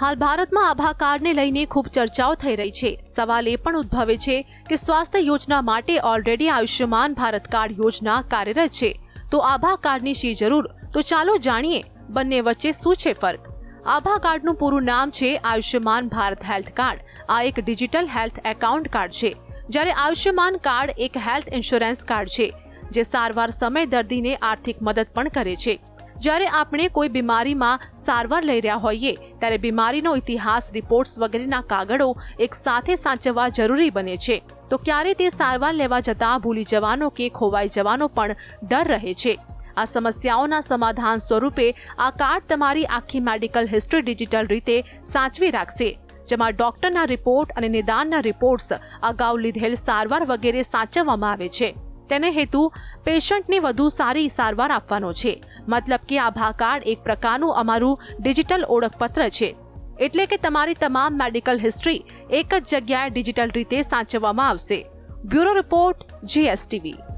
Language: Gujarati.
હાલ ભારતમાં આભા કાર્ડને લઈને ખૂબ ચર્ચાઓ થઈ રહી છે. સવાલ એ પણ ઉદ્ભવે છે કે સ્વાસ્થ્ય યોજના માટે ઓલરેડી આયુષ્યમાન ભારત કાર્ડ યોજના કાર્યરત છે. તો આભા કાર્ડની શી જરૂર? તો ચાલો જાણીએ બંને વચ્ચે શું છે ફર્ક? આભા કાર્ડનું પૂરું નામ છે આયુષ્યમાન ભારત હેલ્થ કાર્ડ. આ એક ડિજિટલ હેલ્થ એકાઉન્ટ કાર્ડ છે, જ્યારે આયુષ્યમાન કાર્ડ એક હેલ્થ ઇન્સ્યોરન્સ કાર્ડ છે, જે સારવાર સમય દર્દીને આર્થિક મદદ પણ કરે છે. જ્યારે આપણે કોઈ બીમારીમાં સારવાર લઈ રહ્યા હોઈએ, ત્યારે બીમારીનો ઇતિહાસ, રિપોર્ટ્સ વગેરેના કાગળો એક સાથે સાચવવા જરૂરી બને છે. તો ક્યારે તે સારવાર લેવા જતાં ભૂલી જવાનો કે ખોવાઈ જવાનો પણ ડર રહે છે. આ સમસ્યાઓના સમાધાન સ્વરૂપે આ કાર્ડ તમારી આખી મેડિકલ હિસ્ટ્રી ડિજિટલ રીતે સાચવી રાખશે. જેમાં ડોક્ટરના રિપોર્ટ અને નિદાનના રિપોર્ટ્સ, અગાઉ લીધેલ સારવાર વગેરે સાચવવામાં આવે છે. તેને હેતુ પેશન્ટને વધુ સારી સારવાર આપવાનો છે. મતલબ કે આભા કાર્ડ એક પ્રકારનું અમારું ડિજિટલ ઓળખપત્ર છે. એટલે કે તમારી તમામ મેડિકલ હિસ્ટ્રી એક જ જગ્યાએ ડિજિટલ રીતે સાચવવામાં આવશે. Bureau report, GSTV.